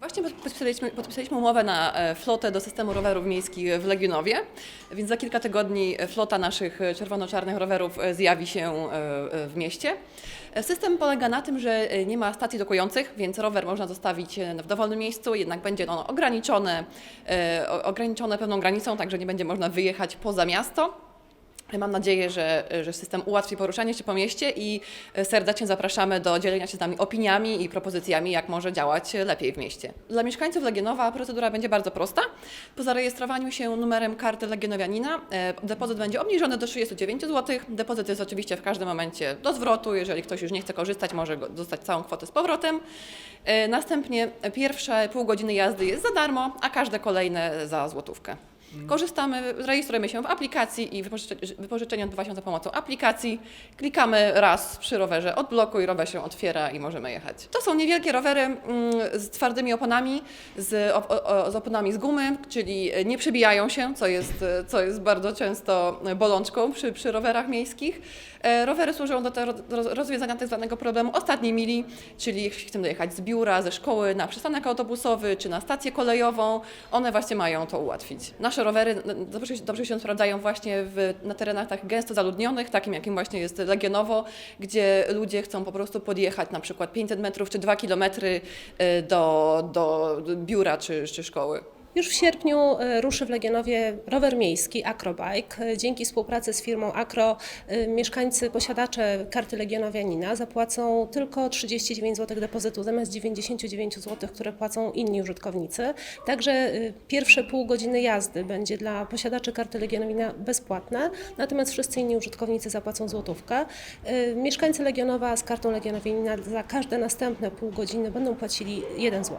Właśnie podpisaliśmy, podpisaliśmy umowę na e, flotę do systemu rowerów miejskich w Legionowie, więc za kilka tygodni flota naszych e, czerwono-czarnych rowerów e, zjawi się e, e, w mieście. E, System polega na tym, że e, nie ma stacji dokujących, więc rower można zostawić e, w dowolnym miejscu, jednak będzie ono ograniczone, e, ograniczone pewną granicą, także nie będzie można wyjechać poza miasto. Mam nadzieję, że, że system ułatwi poruszanie się po mieście i serdecznie zapraszamy do dzielenia się z nami opiniami i propozycjami, jak może działać lepiej w mieście. Dla mieszkańców Legionowa procedura będzie bardzo prosta. Po zarejestrowaniu się numerem karty Legionowianina e, depozyt będzie obniżony do 39 zł. Depozyt jest oczywiście w każdym momencie do zwrotu. Jeżeli ktoś już nie chce korzystać, może dostać całą kwotę z powrotem. E, Następnie pierwsze pół godziny jazdy jest za darmo, a każde kolejne za złotówkę. Korzystamy, rejestrujemy się w aplikacji i wypożycze- wypożyczenie odbywa się za pomocą aplikacji. Klikamy raz przy rowerze odblokuj, rower się otwiera i możemy jechać. To są niewielkie rowery mm, z twardymi oponami, z, op- z oponami z gumy, czyli nie przebijają się, co jest, co jest bardzo często bolączką przy, przy rowerach miejskich. E, Rowery służą do, do rozwiązania tak zwanego problemu ostatniej mili, czyli jeśli chcemy dojechać z biura, ze szkoły na przystanek autobusowy czy na stację kolejową, one właśnie mają to ułatwić. Nasze rowery n- dobrze, dobrze się sprawdzają właśnie w, na terenach tak gęsto zaludnionych, takim jakim właśnie jest Legionowo, gdzie ludzie chcą po prostu podjechać na przykład 500 metrów czy 2 kilometry e, do, do biura czy, czy szkoły. Już w sierpniu e, ruszy w Legionowie rower miejski Acrobike. E, Dzięki współpracy z firmą Acro e, mieszkańcy, posiadacze karty Legionowianina zapłacą tylko 39 zł depozytu zamiast 99 zł, które płacą inni użytkownicy. Także pierwsze pół godziny jazdy będzie dla posiadaczy karty Legionowina bezpłatne, natomiast wszyscy inni użytkownicy zapłacą złotówkę. Mieszkańcy Legionowa z kartą Legionowianina za każde następne pół godziny będą płacili 1 zł.